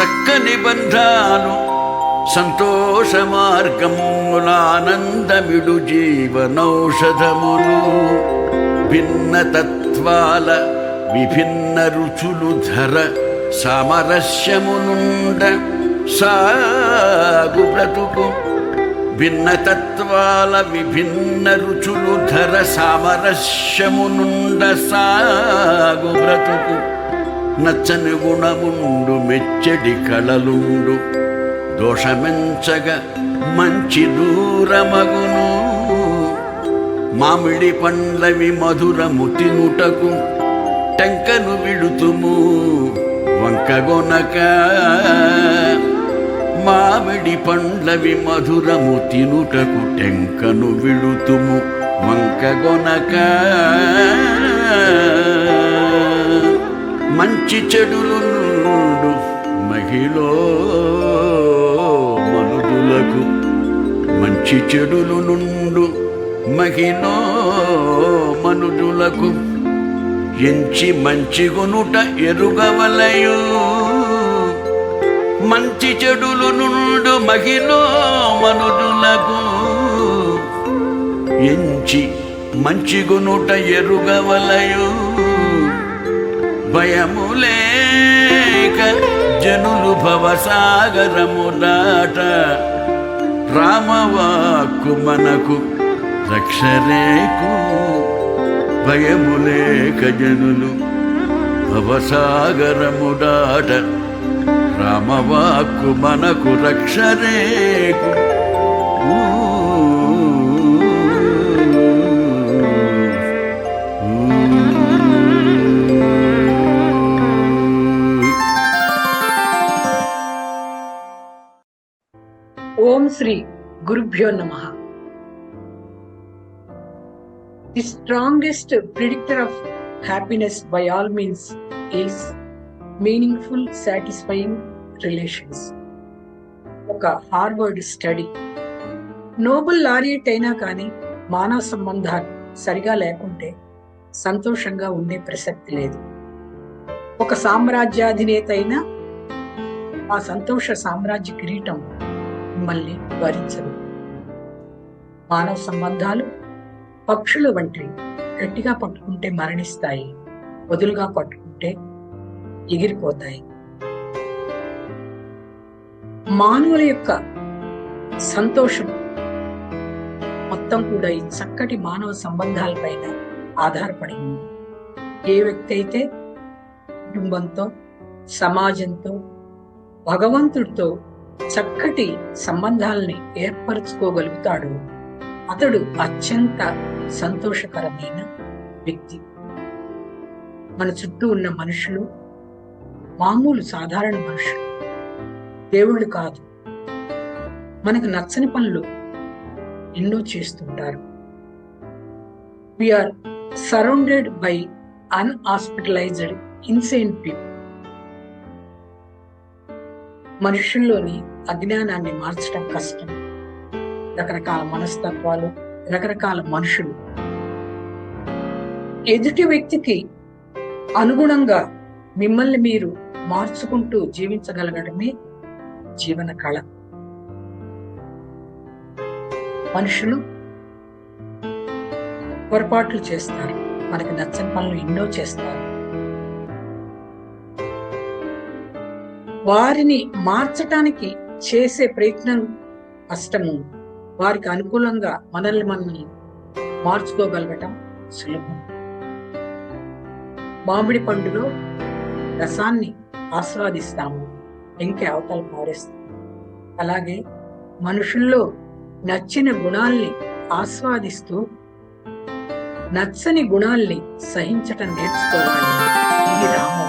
చక్కని బంధాలు సంతోష మార్గములానందమిడు జీవనౌషధములు భిన్న తత్వాల విభిన్న రుచులు ధర సామరస్యమునుండ సాగు బ్రతుకు. భిన్న తత్వాల విభిన్న రుచులు ధర సామరస్యమునుండ సాగు బ్రతుకు. నచ్చని గుణముండు మెచ్చడి కళలుండు. దోషమెంచగ మంచి దూరమగును. మామిడి పండ్లవి మధురము తినుటకు టెంకను విడుతుము. వంకగొనక మామిడి పండ్లవి మధురము తినుటకు టెంకను విడుతుము. వంకగొనక మంచి చెడులు నుండు మహిళ మనుదులకు మంచి చెడులు నుండు మహిళ మనుదులకు ఎంచి మంచి కొనుట ఎరుగవలయు. మంచి చెడులు నుండు మహిళ మనుదులకు ఎంచి మంచి కొనుట భయము భయములేక జనులు భవసాగరము దాట రామవాక్కు మనకు రక్షరేకు భయములేక జనులు భవసాగరము దాట రామవాక్కు మనకు రక్షరేకు శ్రీ గురుభ్యో నమ. The strongest predictor of happiness by all means is meaningful satisfying relations ఒక హార్వర్డ్ స్టడీ నోబెల్ లారియట్ అయినా కానీ మానవ సంబంధాలు సరిగా లేకుంటే సంతోషంగా ఉండే ప్రసక్తి లేదు. ఒక సామ్రాజ్యాధినేత అయినా ఆ సంతోష సామ్రాజ్య కిరీటం మిమ్మల్ని భరించదు మానవ సంబంధాలు పక్షుల వంటివి. గట్టిగా పట్టుకుంటే మరణిస్తాయి. వదులుగా పట్టుకుంటే ఎగిరిపోతాయి. మానవుల యొక్క సంతోషం మొత్తం కూడా ఈ చక్కటి మానవ సంబంధాలపైన ఆధారపడి ఉంది ఏ వ్యక్తి అయితే కుటుంబంతో సమాజంతో భగవంతుడితో చక్కటి సంబంధాలని ఏర్పరచుకోగలుగుతాడు. అతడు అత్యంత సంతోషకరమైన వ్యక్తి. మన చుట్టూ ఉన్న మనుషులు మామూలు సాధారణ మనుషులు. దేవుళ్ళు కాదు. మనకు నచ్చని పనులు ఎన్నో చేస్తుంటారు we are surrounded by unhospitalized insane people మనుషుల్లోని అజ్ఞానాన్ని మార్చడం కష్టం. రకరకాల మనస్తత్వాలు రకరకాల మనుషులు. ఎదుటి వ్యక్తికి అనుగుణంగా మిమ్మల్ని మీరు మార్చుకుంటూ జీవించగలగడమే జీవన కళ. మనుషులు పొరపాట్లు చేస్తారు. మనకి నచ్చని పనులు ఎన్నో చేస్తారు. వారిని మార్చటానికి చేసే ప్రయత్నం కష్టము. వారికి అనుకూలంగా మనల్ని మనల్ని మార్చుకోగలగటం సులభం. మామిడి పండులో రసాన్ని ఆస్వాదిస్తాము. ఇంకే అవతల పారేస్తాము అలాగే మనుషుల్లో నచ్చిన గుణాల్ని ఆస్వాదిస్తూ నచ్చని గుణాల్ని సహించటం నేర్చుకోవాలి. ఇది రామ